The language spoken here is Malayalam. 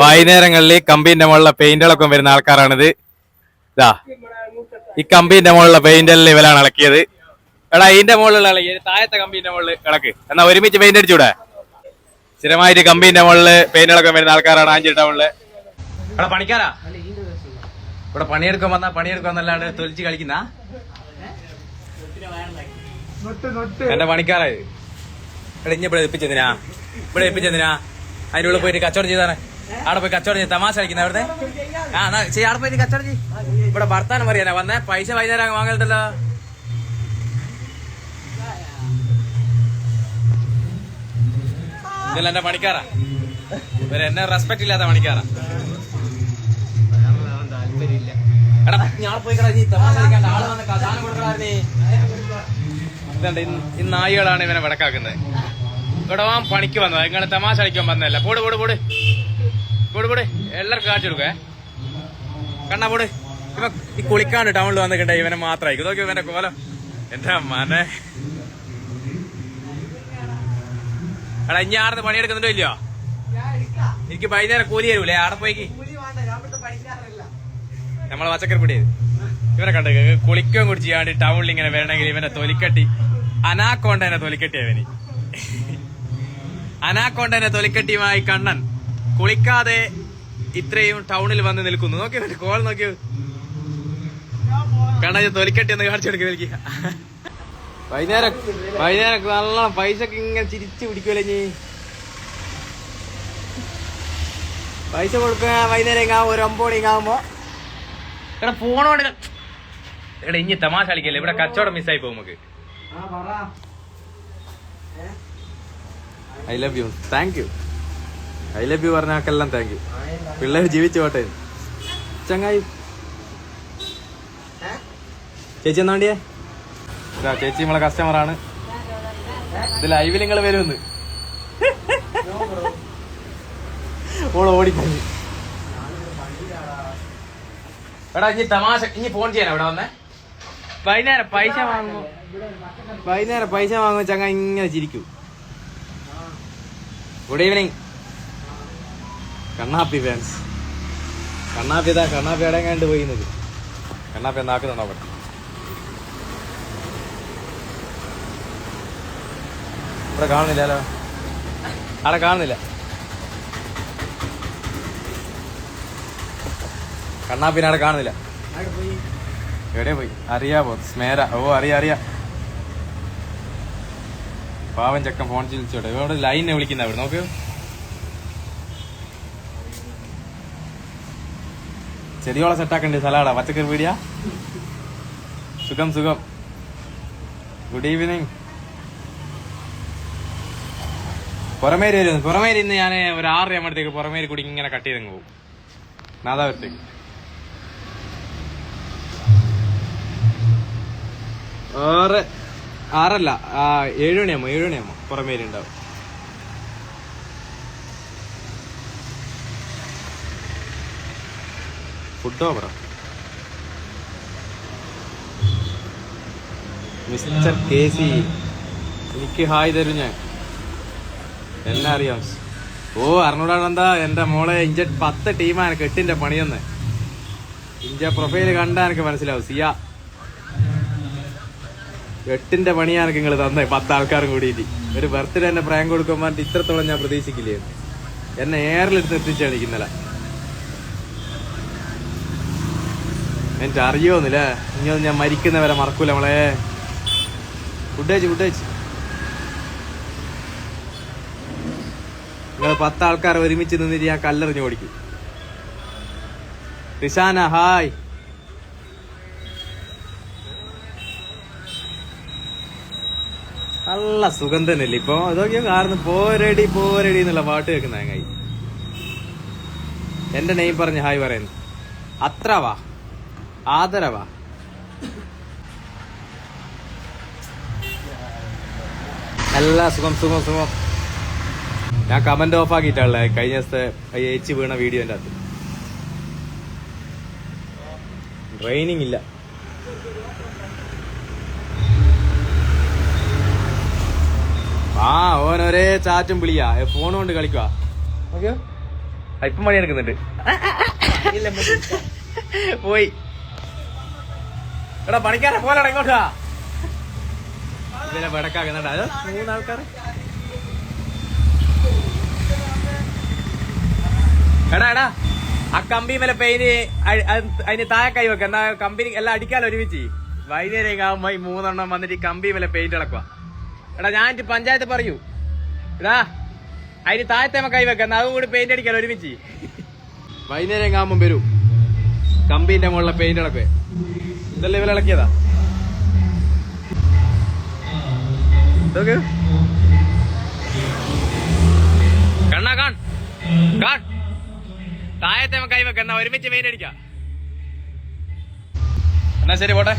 വൈകുന്നേരങ്ങളിൽ കമ്പീന്റെ മുകളിലെ പെയിന്റുകളൊക്കെ വരുന്ന ആൾക്കാരാണിത്. ഇതാ ഈ കമ്പീന്റെ മുകളിലെ പെയിന്റെല്ലാം ഇവരാണ് ഇളക്കിയത്. എടാ ഇതിന്റെ മുകളിലുള്ള ഇളക്കി താഴത്തെ കമ്പീന്റെ മുകളിൽ ഇളക്ക്. എന്നാ ഒരുമിച്ച് പെയിന്റ് അടിച്ചൂടെ? സ്ഥിരമായിട്ട് കമ്പീന്റെ മുകളിൽ പെയിന്റുകളൊക്കെ വരുന്ന ആൾക്കാരാണ് ആഞ്ചി ടൗണിൽ. എടാ പണിക്കാരാ? ഇവിടെ പണിയെടുക്കാൻ വന്നാ പണിയെടുക്കാൻ വന്നല്ലാണ്ട് തൊലിച്ച് കളിക്കുന്ന എന്റെ പണിക്കാരായത് എടാ ഇനി ഇവിടെ എപ്പിച്ചെന്തിനാ ഇവിടെ എപ്പിച്ചെന്തിനാ അതിന്റെ ഉള്ളിൽ പോയിട്ട് കച്ചവടം ചെയ്താണ് അവിടെ പോയി കച്ചവടം ചെയ്ത് തമാശ കളിക്കുന്ന അവിടുത്തെ. ആ എന്നാ ചെയ്യ അവിടെ പോയിട്ട് കച്ചവടം ചെയ്യും. ഇവിടെ ഭർത്താനം പറയാനാ. വന്നേ പൈസ വൈകുന്നേരം വാങ്ങലുണ്ടല്ലോ. ഇതല്ല എന്റെ പണിക്കാരാ. ഇവർ എന്നെ റെസ്പെക്ട് ഇല്ലാത്ത പോയി ഈ- ഈ നായികളാണ് ഇവനെ വിടക്കാക്കുന്നത്. ഇവിടെ പണിക്ക് വന്നത് ഇങ്ങനെ തമാശ അടിക്കാൻ വന്നതല്ല. പോട് പോട് പോട്. പോട് പോട്. എല്ലാവർക്കും കാണിച്ചു കൊടുക്കേ. കണ്ണാ പോട്. ഇവ ഈ കുളിക്കാണ്ട് ടൗണിൽ വന്നിട്ടുണ്ടെ ഇവനെ മാത്രമായിരിക്കും. നോക്കി ഇവന്റെ കോലം. എന്റെ മനെ? എടാ ഇനി ആർന്ന് പണിയെടുക്കുന്നുണ്ടോ ഇല്ലയോ? എനിക്ക് വൈകുന്നേരം കൂലി തരൂലേ ആടെ പോയിക്ക്. നമ്മളെ പച്ചക്കറി പിടി ഇവനെ കണ്ട കുളിക്കുകയും കുടിച്ച് ചെയ്യാണ്ട് ടൗണിൽ ഇങ്ങനെ വരണമെങ്കിൽ ഇവനെ തൊലിക്കട്ടി. അനാക്കോണ്ടനെ തൊലിക്കട്ടി അവന് അനാക്കോണ്ടനെ തൊലിക്കട്ടിയുമായി കണ്ണൻ കുളിക്കാതെ ഇത്രയും ടൗണിൽ വന്ന് നിൽക്കുന്നു. നോക്കി കോൾ നോക്കിയോ. കണ്ണൻ തൊലിക്കട്ടി ഒന്ന് കാണിച്ചു കൊടുക്കുക എനിക്ക് വൈകുന്നേരം വൈകുന്നേരം നല്ല പൈസ ഇങ്ങനെ ചിരിച്ചു പിടിക്കുമല്ലേ നീ പൈസ കൊടുക്കുക വൈകുന്നേരം ആവും ഒരു ഒമ്പത് ആകുമ്പോ എടാ ഫോണോട് എടാ ഇനി തമാശ കളിക്കല്ലേ? ഇവിടെ കച്ചവടം മിസ്സായി പോകും നമുക്ക്. I love you. Thank you. I love you പറഞ്ഞാക്കെല്ലാം thank you. പിള്ളേർ ജീവിച്ചു പോട്ടെ. ചങ്ങായി. ചേച്ചി എന്നാ വേണ്ടിയേ? ഇതാ ചേച്ചി നമ്മളെ കസ്റ്റമറാണ് ഇത് ലൈവിൽ നിങ്ങൾ വരുമെന്ന് ഓൾ ഓടിപ്പോയി എടാ ഇനി തമാശ ഇനി ഫോൺ ചെയ്യാനാ ഇവിടെ വന്നേ? വൈകുന്നേരം പൈസ വാങ്ങും. വൈകുന്നേരം പൈസ വാങ്ങുമ്പോ ചങ്ങ ഇങ്ങനെ ചിരിക്കൂ. Good evening Kannappi fans Kannappi ഇതാ കണ്ണാപ്പി എവിടെ കണ്ട് പോയി നിൽക്കും കണ്ണാപ്പി എന്നാക്കുന്നുണ്ടോ പറ്റും ഇവിടെ കാണുന്നില്ലല്ലോ. അവിടെ കാണുന്നില്ല. കണ്ണാപ്പിനെ അവിടെ കാണുന്നില്ല. എവിടെയാ പോയി? അറിയാവോ? സ്മേര. ഓ അറിയാ അറിയാ. പാവൻ ചക്കൻ ഫോൺ ചിലിച്ചോട്ടെ ഇവിടെ ലൈനെ വിളിക്കുന്ന അവിടെ നോക്ക്. ചെടിയോളം സെറ്റാക്കണ്ടേ സലാഡാ പച്ചക്കറി പീടിയ? സുഖം സുഖം. ഗുഡ് ഈവനിങ് പുറമേരി വരുന്നു. പുറമേരി ഇന്ന് ഞാൻ ഒരു ആറ് ആകുമ്പോഴത്തേക്ക് പുറമേരി കുടിക്കി ഇങ്ങനെ കട്ട് ചെയ്തങ്ങ് പോകും. നാദാപുരത്തേക്ക് ആറ്. ആറല്ല ഏഴ് മണിയാകുമ്പോ ഏഴ് പുറമേ പുറമേരി ഉണ്ടാവും. ഫുഡ് ഓവറോ മിസ്റ്റർ കെ സി എനിക്ക് ഹായ് തരും ഞാൻ. എന്നെ അറിയാം. ഓ അറിഞ്ഞൂടാണെന്താ എന്റെ മോളെ ഇഞ്ച പത്ത് ടീമാണ് കെട്ടിന്റെ പണിയെന്ന്. ഇഞ്ച പ്രൊഫൈൽ കണ്ടാ എനിക്ക് മനസ്സിലാവും. സിയ. എട്ടിന്റെ പണിയാണ് നിങ്ങൾ തന്നെ പത്ത് ആൾക്കാരും കൂടിയിട്ട്. ഒരു ബർത്ത്ഡേ എന്നെ പ്രായം കൊടുക്കാൻ പറഞ്ഞിട്ട് ഇത്രത്തോളം ഞാൻ പ്രതീക്ഷിക്കില്ലേ? എന്നെ ഏറിലെടുത്ത് എത്തിച്ചാണ് ഇന്നലെ എനിക്ക് അറിയോന്നില്ലേ? ഇനിയൊന്നും ഞാൻ മരിക്കുന്നവരെ മറക്കൂല നമ്മളെ ഫുഡ് കഴിച്ച് നിങ്ങൾ പത്താൾക്കാർ ഒരുമിച്ച് നിന്നിട്ട് ഞാൻ കല്ലെറിഞ്ഞ് ഓടിക്കും. റിഷാന ഹായ്. നല്ല സുഖം തന്നെയല്ലേ? ഇപ്പൊ അതൊക്കെ കാരണം പോരടി പോരടി എന്നുള്ള പാട്ട് കേൾക്കുന്ന ഞങ്ങായി എന്റെ നെയിം പറഞ്ഞ് ഹായ് പറയുന്നു. അത്രവാ. ആദരവാ. എല്ലാ സുഖം സുഖം സുഖം. ഞാൻ കമന്റ് ഓഫ് ആക്കിയിട്ടുള്ള കഴിഞ്ഞ ദിവസത്തെ ഏച്ചി വീണ വീഡിയോന്റെ അകത്ത്. ട്രെയിനിങ് ഇല്ല. ആ ഓൻ ഒരേ ചാറ്റും വിളിയാ. ഫോൺ കൊണ്ട് കളിക്കുക ഇപ്പം പണി എടുക്കുന്നുണ്ട്. പോയി. എടാ പണിക്കാരെ പോലെ ഇങ്ങോട്ടാ. ഇതിനെ വടക്കാക്കുന്നുണ്ട് അത് മൂന്നാൾക്കാർ. എടാ എടാ. ആ കമ്പി മേലെ പെയിന് അതിന് താഴെ കൈ വെക്ക. എന്നാ കമ്പനി എല്ലാം അടിക്കാലോ ഒരുമിച്ച്. വൈകുന്നേരം ആകുമ്പോ ഈ മൂന്നെണ്ണം വന്നിട്ട് ഈ കമ്പി മേലെ പെയിന്റ് ഇളക്കുക എടാ ഞാൻ പഞ്ചായത്ത് പറയൂ. എടാ അതിന് താഴത്തെ കൈ വെക്ക എന്നാ അതും കൂടി പെയിന്റ് അടിക്കാൻ ഒരുമിച്ച്. വൈകുന്നേരം ആകുമ്പോ വരൂ. കമ്പീന്റെ മുകളിലെ പെയിന്റ് ഇളക്കുവേ ഇതല്ലേ ഇവരെ ഇളക്കിയതാ? കണ്ണാ കാൺ. താഴത്തെ കൈ എന്നാ ഒരുമിച്ച് പെയിന്റ് അടിക്കാം. എന്നാ ശരി പോട്ടെ.